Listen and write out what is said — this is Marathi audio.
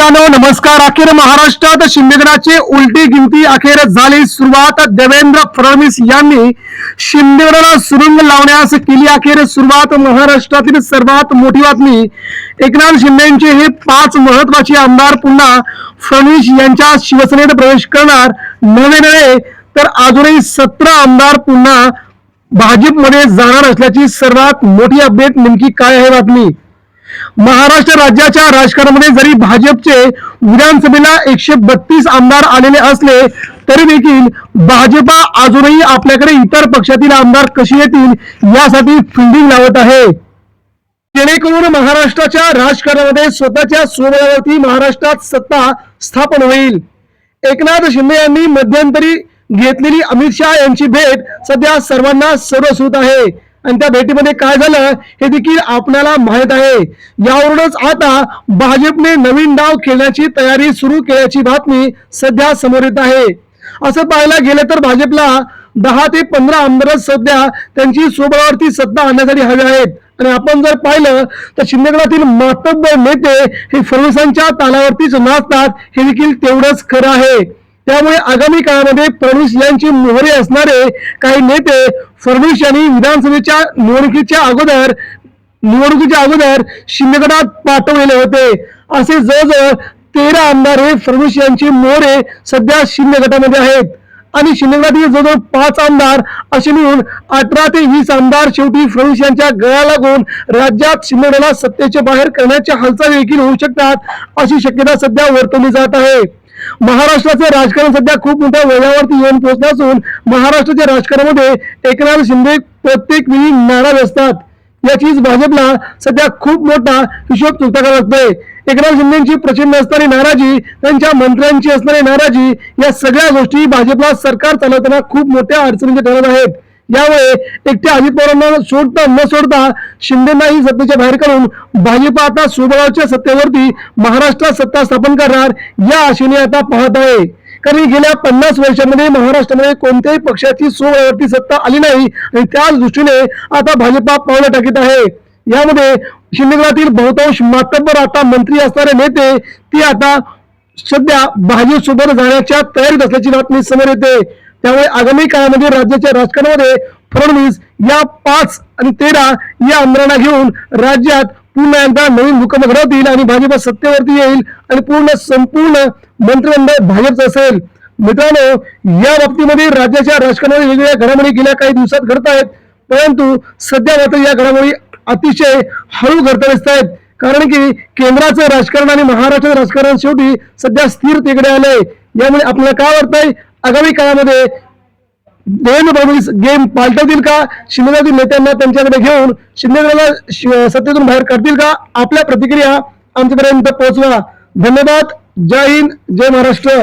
मित्रांनो नमस्कार. अखेर महाराष्ट्रात शिंदेगडाची उलटी गिनती अखेर झाली. सुरुवात देवेंद्र फडणवीस यांनी शिंदेगडाला सुरुंग लावण्यास केली अखेर सुरुवात. महाराष्ट्रातील सर्वात मोठी बातमी. एकनाथ शिंदेचे हे पाच महत्त्वाचे आमदार पुन्हा फडणवीस यांच्या शिवसेनेत प्रवेश करणार. नवे नव्हे तर अजूनही सतरा आमदार पुन्हा भाजपमध्ये जाणार असल्याची सर्वात मोठी अपडेट नेमकी काय आहे बातमी? महाराष्ट्र राज्याच्या राजकारणामध्ये जरी भाजपचे विधानसभेला एकशे बत्तीस आमदार आलेले असले तरी देखील भाजपा अजूनही आपल्याकडे इतर पक्षातील आमदार कसे येतील यासाठी फिल्डिंग लावत आहे. जेणेकरून महाराष्ट्राच्या राजकारणामध्ये स्वतःच्या स्वबळावरती महाराष्ट्रात सत्ता स्थापन होईल. एकनाथ शिंदे यांनी मध्यंतरी घेतलेली अमित शहा यांची भेट सध्या सर्वांना सर्वश्रुत आहे. आणि त्या भेटीमध्ये काय झालं हे देखील आपल्याला माहीत आहे. यावरूनच आता भाजपने नवीन डाव खेळण्याची तयारी सुरू केल्याची बातमी सध्या समोर येत आहे. असं पाहायला गेलं तर भाजपला दहा ते पंधरा आमदार सध्या त्यांची स्वबळावरती सत्ता आणण्यासाठी हवे आहेत. आणि आपण जर पाहिलं तर शिंदेगडातील मातब्बर नेते हे फडणवीसांच्या तालावरतीच नाचतात हे देखील तेवढंच खरं आहे. त्यामुळे आगामी काळामध्ये फडणवीस यांची मोहरे असणारे काही नेते फडणवीस यांनी विधानसभेच्या निवडणुकीच्या अगोदर निवडणुकीच्या अगोदर शिंदेगडात पाठवलेले होते. असे जवळजवळ तेरा आमदार हे फडणवीस यांची मोरे सध्या शिंदे गटामध्ये आहेत. आणि शिंदेगडातील जवळजवळ पाच आमदार असे मिळून अठरा ते वीस आमदार शेवटी फडणवीस यांच्या गळा लागून राज्यात शिंदेगडाला सत्तेच्या बाहेर करण्याच्या हालचाली देखील होऊ शकतात अशी शक्यता सध्या वर्तवली जात आहे. महाराष्ट्राचे राजकारण सध्या खूप मोठ्या वयावरती येऊन पोहोचलं असून महाराष्ट्राच्या राजकारणामध्ये एकनाथ शिंदे प्रत्येक वेळी नाराज असतात. याचीच भाजपला सध्या खूप मोठा हिशोब चुकता लागतोय एकनाथ शिंदेची प्रचंड असणारी नाराजी त्यांच्या मंत्र्यांची असणारी नाराजी या सगळ्या गोष्टी भाजपला सरकार चालवताना खूप मोठ्या अडचणीच्या ठरत आहेत. यामुळे एकट्या अजित पवारांना सोडता न सोडता शिंदेनाही सत्तेच्या बाहेर काढून भाजपा आता सुबळाच्या सत्तेवरती महाराष्ट्रात सत्ता स्थापन करणार या आशेने आता पाहत आहे. कारण गेल्या पन्नास वर्षामध्ये महाराष्ट्रामध्ये कोणत्याही पक्षाची सुबळावरती सत्ता आली नाही आणि त्याच दृष्टीने आता भाजपा पावलं टाकीत आहे. यामध्ये शिंदेगडातील बहुतांश मातब्बर आता मंत्री असणारे नेते ते आता सध्या भाजप सोबत जाण्याच्या तयारीत असल्याची बातमी समोर येते. त्यामुळे आगामी काळामध्ये राज्याच्या राजकारणामध्ये फडणवीस या पाच आणि तेरा या आमदारांना घेऊन राज्यात पुन्हा एकदा नवीन भूकंप घडवतील आणि भाजप सत्तेवरती येईल आणि पूर्ण संपूर्ण मंत्रिमंडळ भाजपचं असेल. मित्रांनो या बाबतीमध्ये राज्याच्या राजकारणामध्ये वेगवेगळ्या घडामोडी गेल्या काही दिवसात घडत आहेत. परंतु सध्या मात्र या घडामोडी अतिशय हळू घडता दिसत आहेत. कारण की केंद्राचं राजकारण आणि महाराष्ट्राचं राजकारण शेवटी सध्या स्थिरतेकडे आलंय. यामुळे आपल्याला काय वाटतंय? आगामी काळामध्ये देवेंद्र गेम पालटवतील का? शिंदेतील नेत्यांना त्यांच्याकडे घेऊन शिंदेगडाला सत्तेतून बाहेर काढतील का? आपल्या प्रतिक्रिया आमच्यापर्यंत पोहोचवा. धन्यवाद. जय हिंद. जय महाराष्ट्र.